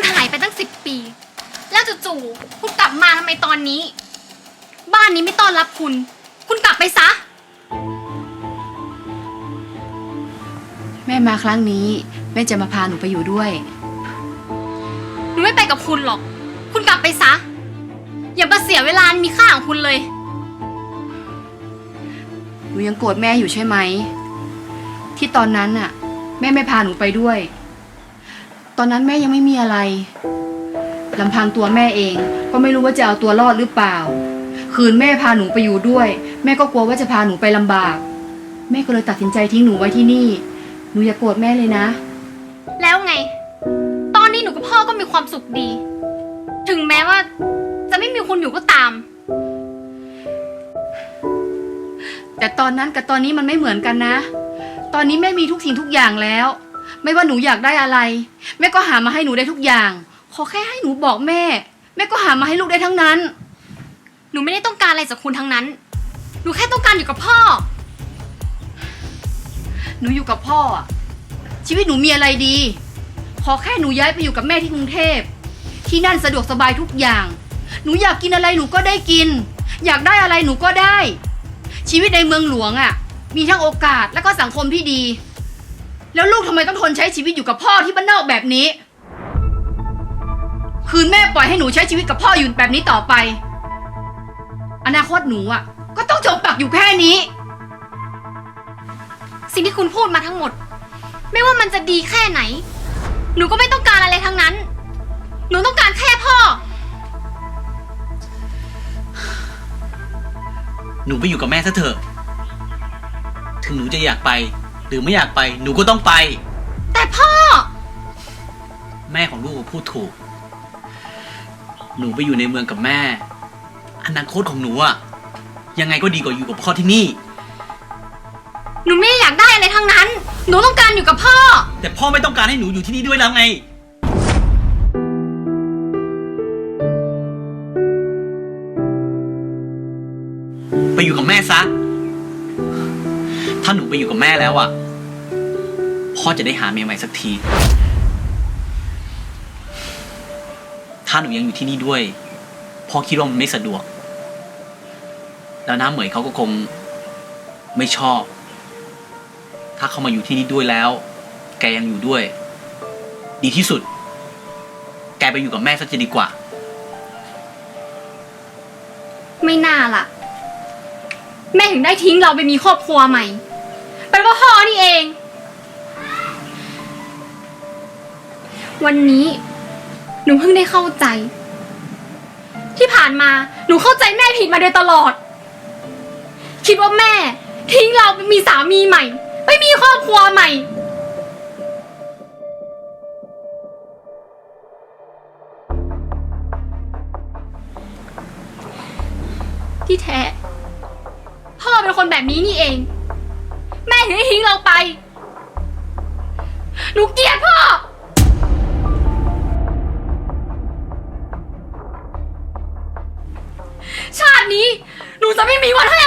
คุณหายไปตั้งสิบปี แล้วจู่ๆคุณกลับมาทำไมตอนนี้ บ้านนี้ไม่ต้อนรับคุณ คุณกลับไปซะ แม่มาครั้งนี้ แม่จะมาพาหนูไปอยู่ด้วย หนูไม่ไปกับคุณหรอก คุณกลับไปซะ อย่ามาเสียเวลามีค่าของคุณเลย หนูยังโกรธแม่อยู่ใช่ไหม ที่ตอนนั้นน่ะ แม่ไม่พาหนูไปด้วย ตอนนั้นแม่ยังไม่มีอะไรลำพังตัวแม่เอง ก็ไม่รู้ว่าจะเอาตัวรอดหรือเปล่า คืนแม่พาหนูไปอยู่ด้วย แม่ก็กลัวว่าจะพาหนูไปลำบาก แม่ก็เลยตัดสินใจทิ้งหนูไว้ที่นี่ หนูอย่าโกรธแม่เลยนะ แล้วไง ตอนนี้หนูกับพ่อก็มีความสุขดี ถึงแม้ว่า จะไม่มีคุณอยู่ก็ตาม แต่ตอนนั้นกับตอนนี้มันไม่เหมือนกันนะ ตอนนี้แม่มีทุกสิ่งทุกอย่างแล้ว ไม่ว่าหนูอยากได้อะไร แม่ก็หามาให้หนูได้ทุกอย่าง ขอแค่ให้หนูบอกแม่ แม่ก็หามาให้ลูกได้ทั้งนั้น หนูไม่ได้ต้องการอะไรจากคุณทั้งนั้น หนูแค่ต้องการอยู่กับพ่อ หนูอยู่กับพ่ออะชีวิตหนูมีอะไรดี ขอแค่หนูย้ายไปอยู่กับแม่ที่กรุงเทพ ที่นั่นสะดวกสบายทุกอย่าง หนูอยากกินอะไรหนูก็ได้กิน อยากได้อะไรหนูก็ได้ ชีวิตในเมืองหลวงอะ่ะ มีทั้งโอกาสและก็สังคมที่ดี แล้วลูกทำไมต้องทนใช้ชีวิตอยู่กับพ่อที่บ้านนอกแบบนี้ คืนแม่ปล่อยให้หนูใช้ชีวิตกับพ่ออยู่แบบนี้ต่อไป อนาคตหนูอะ่ะ ก็ต้องจมปักอยู่แค่นี้ สิ่งที่คุณพูดมาทั้งหมด ไม่ว่ามันจะดีแค่ไหน หนูก็ไม่ต้องการอะไรทั้งนั้น หนูต้องการแค่พ่อ หนูไปอยู่กับแม่ซะเถอะ ถึงหนูจะอยากไป หรือไม่อยากไปหนูก็ต้องไป แต่พ่อ แม่ของลูกก็พูดถูก หนูไปอยู่ในเมืองกับแม่ อนาคตของหนูอะยังไงก็ดีกว่าอยู่กับพ่อที่นี่ หนูไม่ได้อยากได้อะไรทั้งนั้น หนูต้องการอยู่กับพ่อ แต่พ่อไม่ต้องการให้หนูอยู่ที่นี่ด้วยแล้วไง ไปอยู่กับแม่ซะ ถ้าหนูไปอยู่กับแม่แล้วอะพ่อจะได้หาเมียใหม่สักที ถ้าหนูยังอยู่ที่นี่ด้วย พ่อคิดว่ามันไม่สะดวก แล้วน้าเหมยเขาก็คงไม่ชอบ ถ้าเขามาอยู่ที่นี่ด้วยแล้ว แกยังอยู่ด้วย ดีที่สุด แกไปอยู่กับแม่ซะจะดีกว่า ไม่น่าล่ะ แม่ถึงได้ทิ้งเราไปมีครอบครัวใหม่ เป็นเพราพ่อนี่เอง วันนี้ หนูเพิ่งได้เข้าใจ ที่ผ่านมาหนูเข้าใจแม่ผิดมาโดยตลอด คิดว่าแม่ ทิ้งเราไปมีสามีใหม่ ไปมีครอบครัวใหม่ที่แท้ พ่อเป็นคนแบบนี้นี่เอง ถึงได้ทิ้งเราไป หนูเกลียดพ่อ ชาตินี้ หนูจะไม่มีวันให้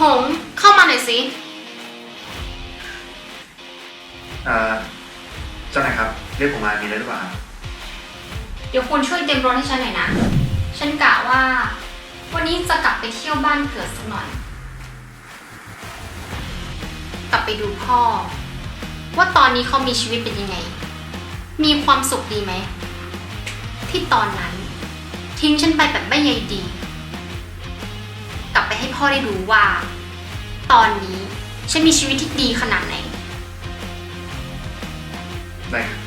หงเข้ามาหน่อยสิเอ่อเจ้านายครับ เรียกผมมามีอะไรหรือเปล่าครับเดี๋ยวคุณช่วยเตรียมรถให้ฉันหน่อยนะ ฉันกะว่า วันนี้จะกลับไปเที่ยวบ้านเกิดสักหน่อย กลับไปดูพ่อ ว่าตอนนี้เขามีชีวิตเป็นยังไง มีความสุขดีไหม ที่ตอนนั้น ทิ้งฉันไปแบบไม่ใยดี กลับไปให้พ่อได้รู้ว่า ตอนนี้ฉันมีชีวิตที่ดีขนาดไหน ได้ครับ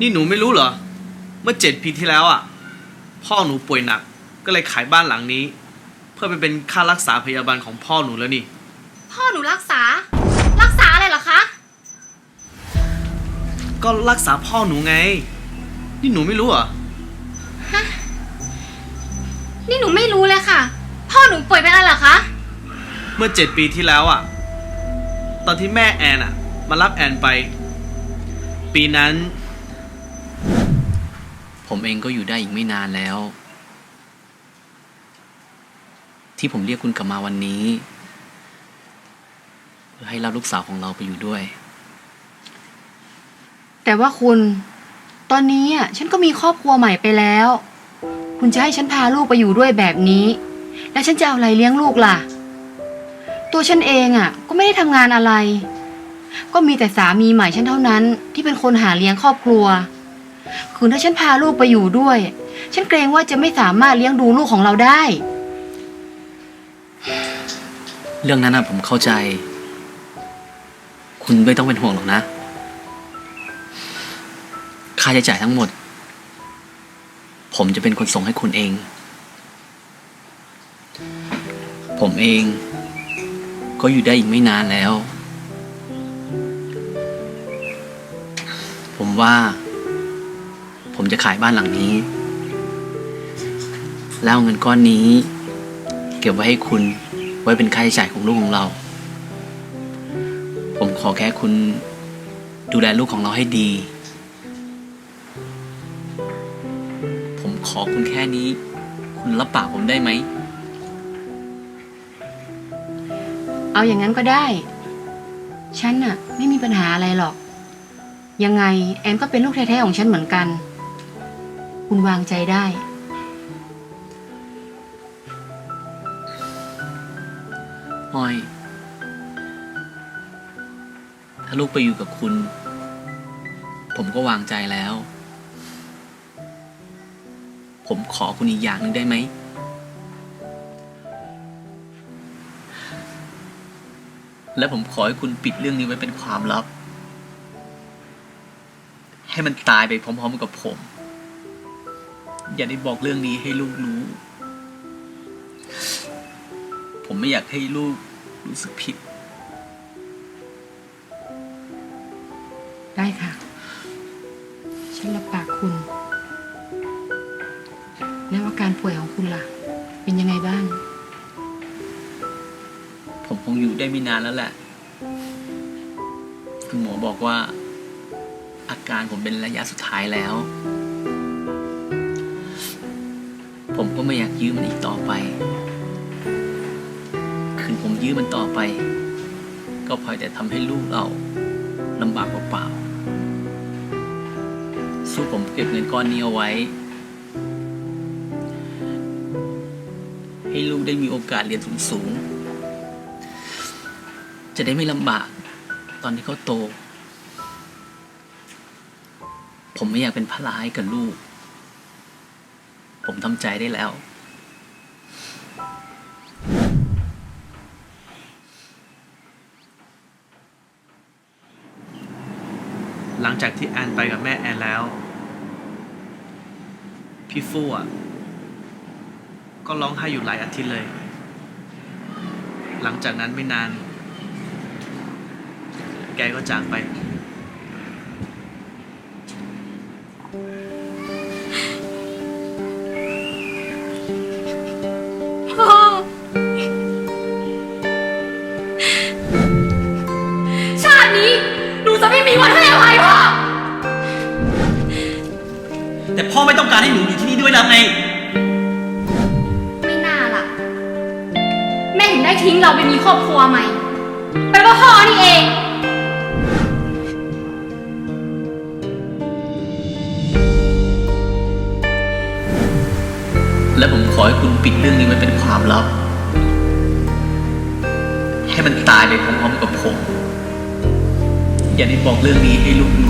นี่หนูไม่รู้เหรอ เมื่อเจ็ดปีที่แล้วอะ พ่อหนูป่วยหนัก ก็เลยขายบ้านหลังนี้ เพื่อไปเป็นค่ารักษาพยาบาลของพ่อหนูแล้วนี่ พ่อหนูรักษา รักษาอะไรเหรอคะ ก็รักษาพ่อหนูไง นี่หนูไม่รู้เหรอนี่หนูไม่รู้เลยค่ะ พ่อหนูป่วยเป็นอะไรเหรอคะ เมื่อเจ็ดปีที่แล้วอะ ตอนที่แม่แอนอะ มารับแอนไป ปีนั้น ผมเองก็อยู่ได้อีกไม่นานแล้ว ที่ผมเรียกคุณกลับมาวันนี้เพื่อให้รับลูกสาวของเราไปอยู่ด้วย แต่ว่าคุณ ตอนนี้อะฉันก็มีครอบครัวใหม่ไปแล้ว คุณจะให้ฉันพาลูกไปอยู่ด้วยแบบนี้ แล้วฉันจะเอาอะไรเลี้ยงลูกล่ะ ตัวฉันเองอะ ก็ไม่ได้ทำงานอะไร ก็มีแต่สามีใหม่ฉันเท่านั้น ที่เป็นคนหาเลี้ยงครอบครัว คือถ้าฉันพาลูกไปอยู่ด้วย ฉันเกรงว่าจะไม่สามารถเลี้ยงดูลูกของเราได้ เรื่องนั้นนะผมเข้าใจ คุณไม่ต้องเป็นห่วงหรอกนะ ค่าใช้จ่ายทั้งหมด ผมจะเป็นคนส่งให้คุณเอง ผมเอง ก็อยู่ได้อีกไม่นานแล้ว ผมว่า ผมจะขายบ้านหลังนี้ แล้วเอาเงินก้อนนี้ เก็บไว้ให้คุณไว้เป็นค่าใช้จ่ายของลูกของเรา ผมขอแค่คุณดูแลลูกของเราให้ดี ผมขอคุณแค่นี้ คุณรับปากผมได้ไหม เอาอย่างนั้นก็ได้ ฉันน่ะ ไม่มีปัญหาอะไรหรอก ยังไงแอนก็เป็นลูกแท้ๆของฉันเหมือนกัน คุณวางใจได้ ออย ถ้าลูกไปอยู่กับคุณ ผมก็วางใจแล้ว ผมขอคุณอีกอย่างหนึ่งได้ไหม และผมขอให้คุณปิดเรื่องนี้ไว้เป็นความลับ ให้มันตายไปพร้อมๆกับผม อย่าได้บอกเรื่องนี้ให้ลูกรู้ ผมไม่อยากให้ลูกรู้สึกผิด ได้ค่ะ ฉันรับปากคุณ แล้วอาการป่วยของคุณล่ะ เป็นยังไงบ้าง ผมคงอยู่ได้ไม่นานแล้วแหละ คุณหมอบอกว่า อาการผมเป็นระยะสุดท้ายแล้ว ผมก็ไม่อยากยื้อมันอีกต่อไป คืนผมยื้อมันต่อไป ก็พลอยแต่ทำให้ลูกเราลำบากเปล่าๆสู้ผมเก็บเงินก้อนนี้เอาไว้ ให้ลูกได้มีโอกาสเรียนสูงๆ จะได้ไม่ลำบาก ตอนที่เขาโต ผมไม่อยากเป็นภาระให้กับลูก ผมทำใจได้แล้ว หลังจากที่แอนไปกับแม่แอนแล้ว พี่ฟู่อะ ก็ร้องไห้อยู่หลายอาทิตย์เลย หลังจากนั้นไม่นาน แกก็จากไป อไม่ต้องการให้หนูอยู่ที่นี่ด้วยแล้วไง ไม่น่าล่ะ แม่ถึงได้ทิ้งเราไปมีครอบครัวใหม่เป็นเพราะพ่อนี่เอง และผมขอให้คุณปิดเรื่องนี้ไว้เป็นความลับ ให้มันตายไปพร้อมๆกับผม อย่าได้บอกเรื่องนี้ให้ลูกรู้